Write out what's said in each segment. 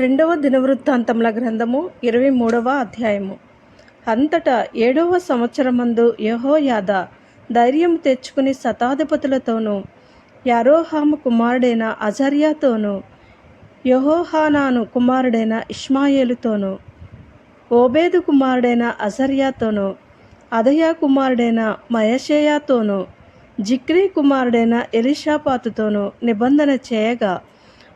రెండవ దినవృత్తాంతముల గ్రంథము ఇరవై మూడవ అధ్యాయము. అంతటా ఏడవ సంవత్సరమందు యహోయాద ధైర్యం తెచ్చుకుని శతాధిపతులతోనూ యారోహాము కుమారుడైన అజర్యాతోనూ యెహోహానాను కుమారుడైన ఇష్మాయేలుతోనూ ఓబేదు కుమారుడైన అజర్యాతోనూ అదయా కుమారుడైన మయషేయాతోనూ జిక్రీ కుమారుడైన ఎలిషాపాతుతోనూ నిబంధన చేయగా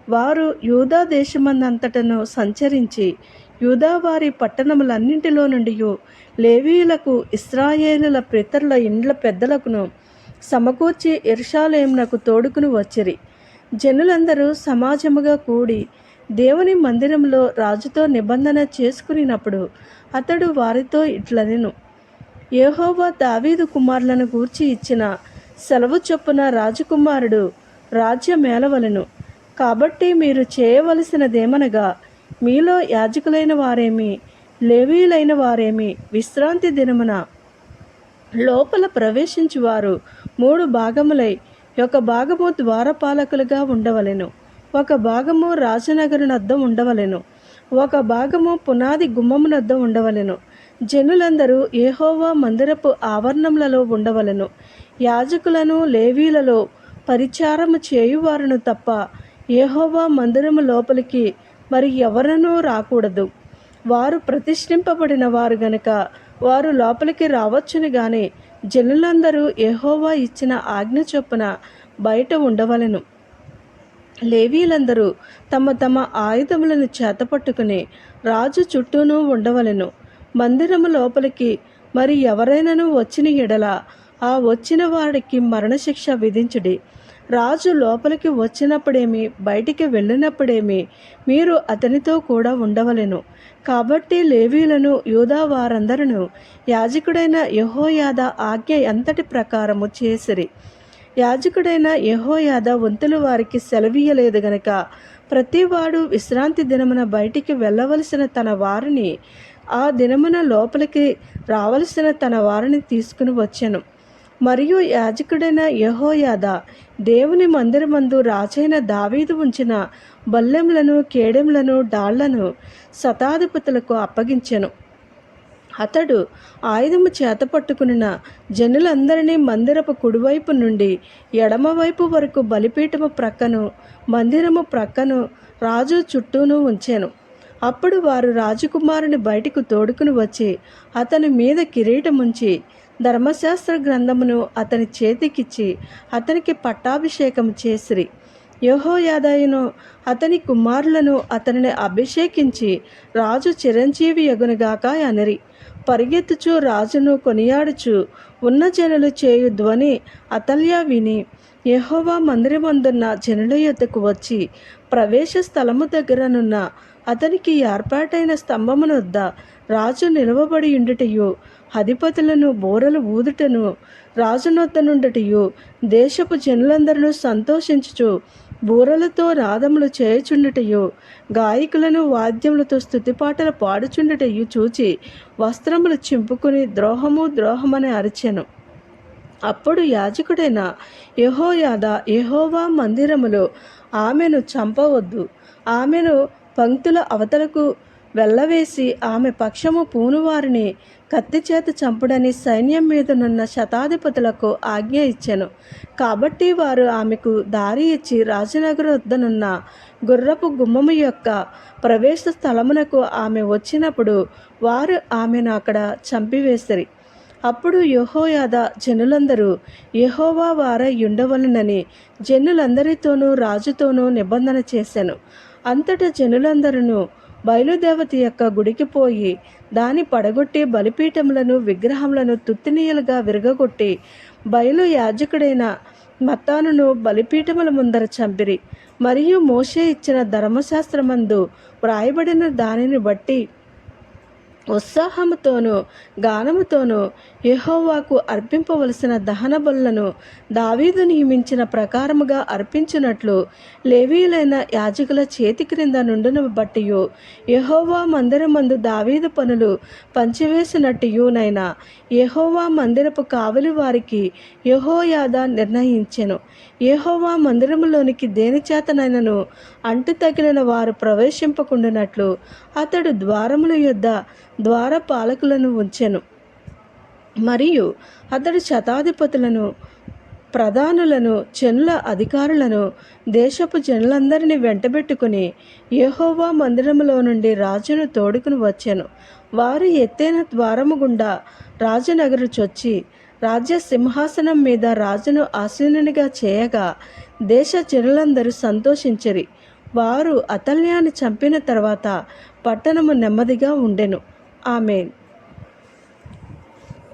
వారు యూదా దేశమందంతటను సంచరించి యూదా వారి పట్టణములన్నింటిలో నుండి లేవీయులకు ఇస్రాయేలుల పితరుల ఇండ్ల పెద్దలకును సమకూర్చి ఇర్షాలయంనకు తోడుకుని వచ్చిరి. జనులందరూ సమాజముగా కూడి దేవుని మందిరంలో రాజుతో నిబంధన చేసుకునినప్పుడు అతడు వారితో ఇట్లనెను ఏహోవా దావీదు కుమారులను గూర్చి ఇచ్చిన సెలవు చొప్పున రాజకుమారుడు రాజ్యమేలవలెను. కాబట్టి మీరు చేయవలసినదేమనగా మీలో యాజకులైన వారేమి లేవీలైన వారేమి విశ్రాంతి దినమున లోపల ప్రవేశించువారు మూడు భాగములై ఒక భాగము ద్వారపాలకులుగా ఉండవలెను ఒక భాగము రాజనగరునద్ద ఉండవలెను ఒక భాగము పునాది గుమ్మమునద్ద ఉండవలెను. జనులందరూ ఏహోవా మందిరపు ఆవరణములలో ఉండవలెను. యాజకులను లేవీలలో పరిచారము చేయువారును తప్ప ఏహోవా మందిరము లోపలికి మరి ఎవరనూ రాకూడదు. వారు ప్రతిష్ఠింపబడిన వారు గనుక వారు లోపలికి రావచ్చును గాని జనులందరూ యెహోవా ఇచ్చిన ఆజ్ఞ చొప్పున బయట ఉండవలెను. లేవీలందరూ తమ తమ ఆయుధములను చేతపట్టుకుని రాజు చుట్టూనూ ఉండవలెను. మందిరము లోపలికి మరి ఎవరైనాను వచ్చిన ఎడల ఆ వచ్చిన వాడికి మరణశిక్ష విధించుడి. రాజు లోపలికి వచ్చినప్పుడేమి బయటికి వెళ్ళినప్పుడేమి మీరు అతనితో కూడా ఉండవలెను. కాబట్టి లేవీలను యూదా వారందరూ యాజకుడైన యహోయాద ఆజ్ఞ ఎంతటి ప్రకారము చేసిరి? యాజకుడైన యహోయాద వంతులు వారికి సెలవీయలేదు గనక ప్రతివాడు విశ్రాంతి దినమున బయటికి వెళ్ళవలసిన తన వారిని ఆ దినమున లోపలికి రావలసిన తన వారిని తీసుకుని వచ్చాను. మరియు యాజకుడైన యహోయాద దేవుని మందిరమందు రాజైన దావీదు ఉంచిన బల్లెములను కేడెములను డాళ్ళను శతాధిపతులకు అప్పగించెను. అతడు ఆయుధము చేత పట్టుకున్న జనులందరినీ మందిరపు కుడివైపు నుండి ఎడమవైపు వరకు బలిపీఠము ప్రక్కను మందిరము ప్రక్కను రాజు చుట్టూను ఉంచాను. అప్పుడు వారు రాజకుమారుని బయటకు తోడుకుని వచ్చి అతని మీద కిరీటముంచి ధర్మశాస్త్ర గ్రంథమును అతని చేతికిచ్చి అతనికి పట్టాభిషేకం చేసిరి. యహోయాదయును అతని కుమారులను అతనిని అభిషేకించి రాజు చిరంజీవి యగునుగాక అనిరి. పరిగెత్తుచు రాజును కొనియాడుచు ఉన్న జనులు చేయు ధ్వని అతల్య విని యహోవా మందిరమందున్న జనుల యొద్దకు వచ్చి ప్రవేశ స్థలము దగ్గరనున్న అతనికి ఏర్పాటైన స్తంభమునొద్ద రాజు నిలవబడి ఉండుటయు అధిపతులను బోరలు ఊదుటను రాజునొద్ద నుండుటయు దేశపు జనులందరూ సంతోషించుచు బూరలతో రాధములు చేయుచుండుటయు గాయకులను వాద్యములతో స్థుతిపాటలు పాడుచుండుటయు చూచి వస్త్రములు చింపుకుని ద్రోహము ద్రోహమని అరిచెను. అప్పుడు యాజకుడైన యహోయాద యహోవా మందిరములో ఆమెను చంపవద్దు. ఆమెను పంక్తుల అవతలకు వెళ్ళవేసి ఆమె పక్షము పూనువారిని కత్తిచేత చంపుడని సైన్యం మీదనున్న శతాధిపతులకు ఆజ్ఞ ఇచ్చెను. కాబట్టి వారు ఆమెకు దారి ఇచ్చి రాజనగర్ వద్దనున్న గుర్రపు గుమ్మము యొక్క ప్రవేశ స్థలమునకు ఆమె వచ్చినప్పుడు వారు ఆమెను అక్కడ చంపివేసిరి. అప్పుడు యహోయాద జనులందరూ యహోవా వారై ఉండవలనని జనులందరితోనూ రాజుతోనూ నిబంధన చేశాను అంతటా జనులందరూ బయలుదేవత యొక్క గుడికి పోయి దాని పడగొట్టి బలిపీఠములను విగ్రహములను తుత్తినీయలుగా విరగగొట్టి బయలు యాజకుడైన మత్తానును బలిపీఠముల ముందర చంపిరి. మరియు మోషే ఇచ్చిన ధర్మశాస్త్రమందు వ్రాయబడిన దానిని బట్టి ఉత్సాహముతోనూ గానముతోనూ యహోవాకు అర్పింపవలసిన దహన బలులను దావీదు నియమించిన ప్రకారముగా అర్పించినట్లు లేవీలైన యాజకుల చేతి క్రింద నుండును బట్టియు యెహోవా మందిరమందు దావీదు పనులు పంచివేసినట్టుయునైనా యహోవా మందిరపు కావలి వారికి యహోయాద నిర్ణయించెను. యహోవా మందిరములోనికి దేనిచేతనైనను అంటు తగిలిన వారు ప్రవేశింపకుండానట్లు అతడు ద్వారముల యొద్ద ద్వార పాలకులను ఉంచెను. మరియు అతడు శతాధిపతులను ప్రధానులను జనుల అధికారులను దేశపు జనులందరినీ వెంటబెట్టుకుని యహోవా మందిరములో నుండి రాజును తోడుకుని వచ్చాను. వారు ఎత్తైన ద్వారము గుండా రాజనగరు చొచ్చి రాజ్య సింహాసనం మీద రాజును ఆసీనునిగా చేయగా దేశ జనులందరూ సంతోషించరి. వారు అతల్యాన్ని చంపిన తర్వాత పట్టణము నెమ్మదిగా ఉండెను. ఆమెన్